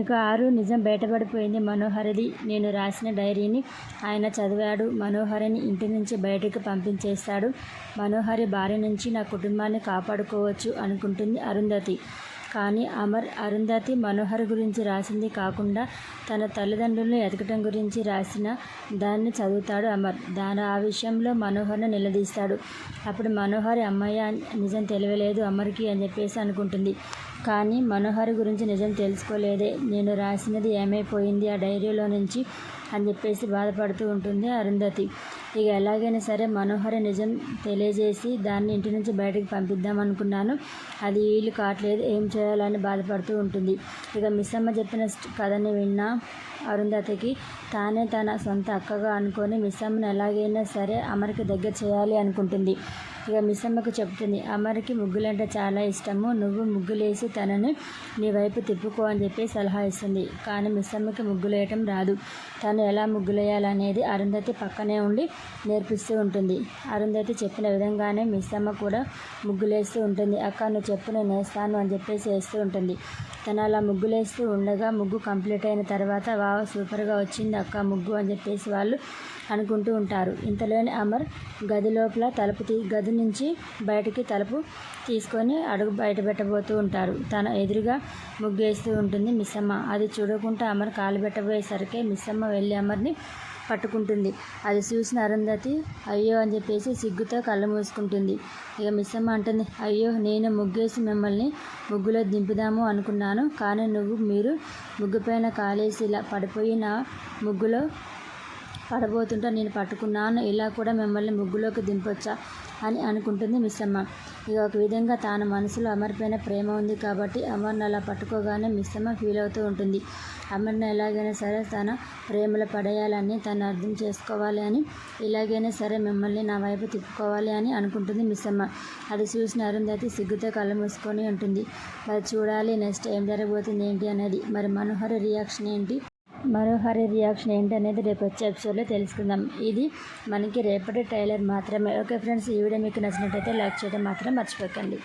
ఇక ఆరు నిజం బయటపడిపోయింది మనోహరిది. నేను రాసిన డైరీని ఆయన చదివాడు. మనోహరిని ఇంటి నుంచి బయటకు పంపించేస్తాడు. మనోహరి భార్య నుంచి నా కుటుంబాన్ని కాపాడుకోవచ్చు అనుకుంటుంది అరుంధతి. కానీ అమర్ అరుంధతి మనోహర్ గురించి రాసింది కాకుండా తన తల్లిదండ్రులను ఎతకటం గురించి రాసిన దాన్ని చదువుతాడు అమర్. దాని ఆ విషయంలో మనోహర్ను నిలదీస్తాడు. అప్పుడు మనోహరి అమ్మయ్య నిజం తెలియలేదు అమర్కి అని చెప్పేసి అనుకుంటుంది. కానీ మనోహర్ గురించి నిజం తెలుసుకోలేదే. నేను రాసినది ఏమైపోయింది ఆ డైరీలో నుంచి అని చెప్పేసి బాధపడుతూ ఉంటుంది అరుంధతి. ఇక ఎలాగైనా సరే మనోహరి నిజం తెలియజేసి దాన్ని ఇంటి నుంచి బయటకు పంపిద్దాం అనుకున్నాను. అది వీలు కావట్లేదు. ఏం చేయాలని బాధపడుతూ ఉంటుంది. ఇక మిస్సమ్మ చెప్పిన కథని విన్నా అరుంధతికి తానే తన సొంత అక్కగా అనుకొని మిస్సమ్మను ఎలాగైనా సరే అమర్కి దగ్గర చేయాలి అనుకుంటుంది. ఇక మిస్సమ్మకు చెప్తుంది అమర్కి ముగ్గులంటే చాలా ఇష్టము నువ్వు ముగ్గులేసి తనని నీ వైపు తిప్పుకో అని చెప్పి సలహా ఇస్తుంది. కానీ మిస్సమ్మకి ముగ్గులేయటం రాదు. తను ఎలా ముగ్గులేయాలనేది అరుంధతి పక్కనే ఉండి నేర్పిస్తూ ఉంటుంది. అరుంధతి చెప్పిన విధంగానే మిస్సమ్మ కూడా ముగ్గులేస్తూ ఉంటుంది. అక్క నువ్వు చెప్పు నేను వేస్తాను అని చెప్పేసి వేస్తూ ఉంటుంది. తను అలా ముగ్గులేస్తూ ఉండగా ముగ్గు కంప్లీట్ అయిన తర్వాత వావ్ సూపర్గా వచ్చింది అక్క ముగ్గు అని చెప్పేసి వాళ్ళు అనుకుంటూ ఉంటారు. ఇంతలోనే అమర్ గది లోపల తలుపు తీ గది నుంచి బయటికి తలుపు తీసుకొని అడుగు బయట పెట్టబోతూ ఉంటారు. తన ఎదురుగా ముగ్గేస్తూ ఉంటుంది మిస్సమ్మ. అది చూడకుండా అమర్ కాలు పెట్టబోయేసరికి మిస్సమ్మ వెళ్ళి అమర్ని పట్టుకుంటుంది. అది చూసిన అరుంధతి అయ్యో అని చెప్పేసి సిగ్గుతో కళ్ళు మూసుకుంటుంది. ఇక మిస్సమ్మ అంటుంది అయ్యో నేను ముగ్గేసి మిమ్మల్ని ముగ్గులో దింపుదాము అనుకున్నాను. కానీ నువ్వు మీరు ముగ్గుపైన కాలేసి ఇలా పడిపోయిన ముగ్గులో పడబోతుంటే నేను పట్టుకున్నాను. ఇలా కూడా మిమ్మల్ని ముగ్గులోకి దింపొచ్చా అని అనుకుంటుంది మిస్సమ్మ. ఇక ఒక విధంగా తాను మనసులో అమర్పైన ప్రేమ ఉంది కాబట్టి అమర్ని అలా పట్టుకోగానే మిస్సమ్మ ఫీల్ అవుతూ ఉంటుంది. అమర్ని ఎలాగైనా సరే తన ప్రేమలో పడేయాలని తను అర్థం చేసుకోవాలి అని ఇలాగైనా సరే మిమ్మల్ని నా వైపు తిప్పుకోవాలి అని అనుకుంటుంది మిస్సమ్మ. అది చూసిన అరుంధతి సిగ్గుతో కళ్ళు మూసుకొని ఉంటుంది. మరి చూడాలి నెక్స్ట్ ఏం జరగబోతుంది ఏంటి అనేది. మరి మనోహర రియాక్షన్ ఏంటి? మనోహరి రియాక్షన్ ఏంటనేది రేపు వచ్చే ఎపిసోడ్లో తెలుసుకుందాం. ఇది మనకి రేపటి ట్రైలర్ మాత్రమే. ఓకే ఫ్రెండ్స్ ఈ వీడియో మీకు నచ్చినట్టయితే లైక్ చేయడం మాత్రం మర్చిపోకండి.